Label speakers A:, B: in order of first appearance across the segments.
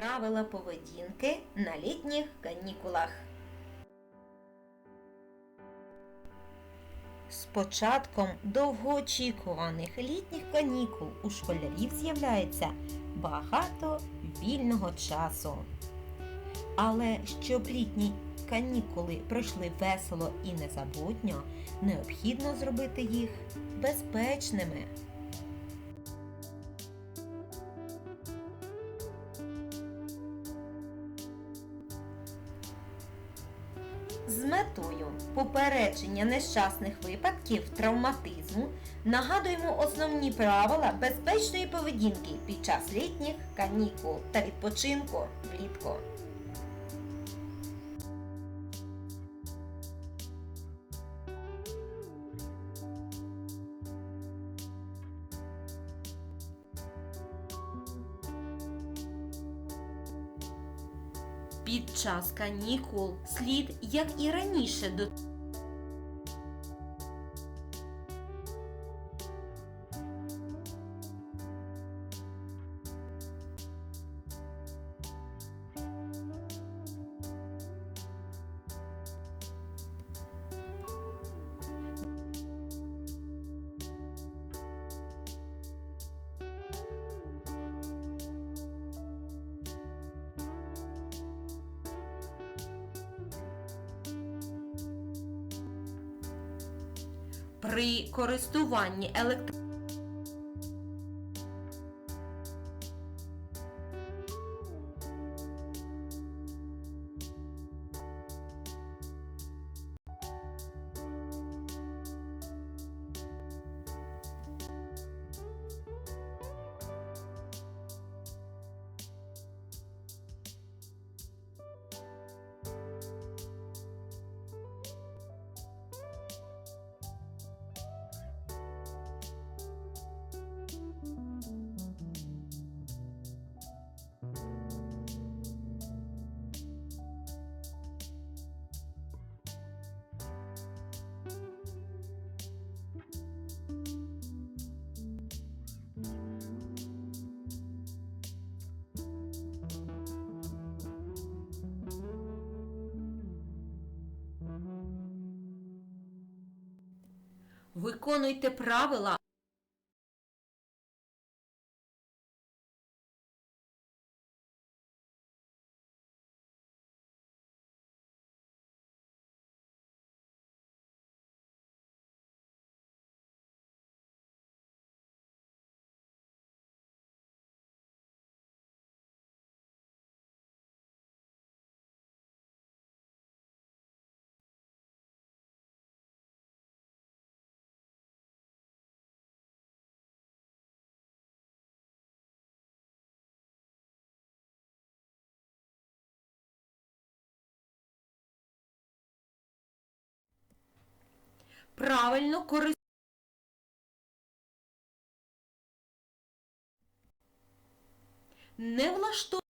A: Правила поведінки на літніх канікулах. З початком довгоочікуваних літніх канікул у школярів з'являється багато вільного часу. Але щоб літні канікули пройшли весело і незабутньо, необхідно зробити їх безпечними. Попередження нещасних випадків травматизму нагадуємо основні правила безпечної поведінки під час літніх канікул та відпочинку влітку. Під час канікул слід, як і раніше, до при користуванні електро... Виконуйте правила правильно користуватися. Не влаштовувати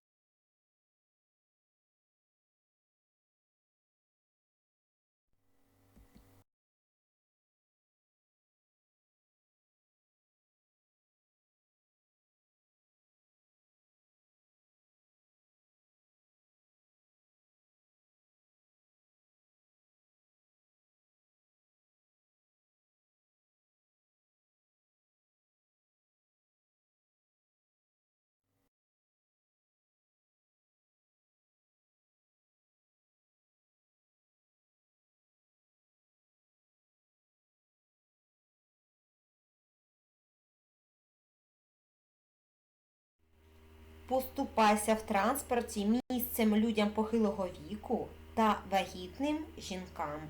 A: поступайся в транспорті місцем людям похилого віку та вагітним жінкам.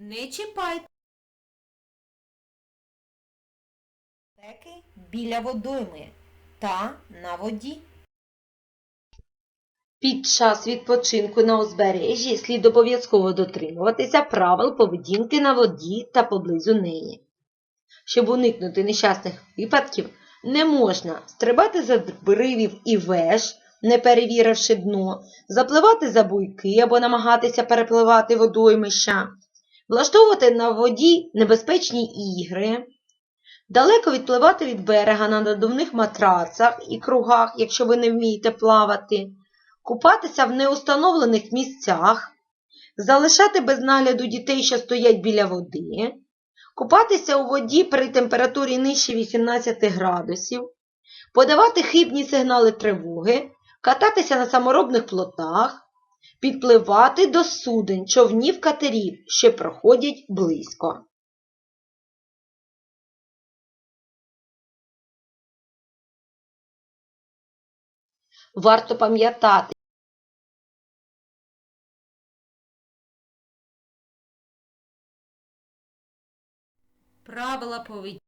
A: Не чіпайте безпеки біля водойми та на воді.
B: Під час відпочинку на узбережжі слід обов'язково дотримуватися правил поведінки на воді та поблизу неї. Щоб уникнути нещасних випадків, не можна стрибати за бривів і веж, не перевіривши дно, запливати за буйки або намагатися перепливати водоймища, влаштовувати на воді небезпечні ігри, далеко відпливати від берега на надувних матрацах і кругах, якщо ви не вмієте плавати, купатися в неустановлених місцях, залишати без нагляду дітей, що стоять біля води, купатися у воді при температурі нижче 18 градусів, подавати хибні сигнали тривоги, кататися на саморобних плотах, підпливати до суден, човнів катерів, що проходять близько. Варто пам'ятати,
A: Правила поведінки.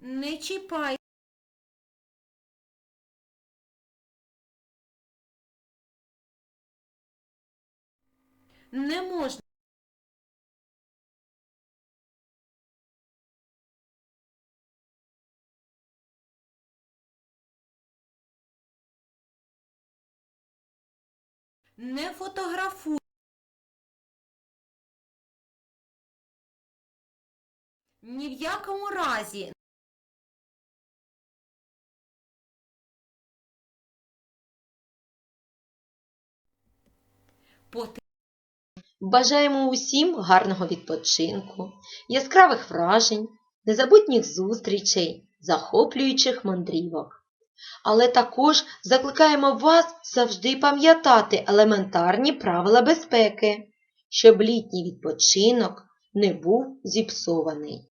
A: Не чіпай. Не можна. Не фотографуй. Ні в якому разі потрібно
B: Бажаємо усім гарного відпочинку, яскравих вражень, незабутніх зустрічей, захоплюючих мандрівок. Але також закликаємо вас завжди пам'ятати елементарні правила безпеки, щоб літній відпочинок не був зіпсований.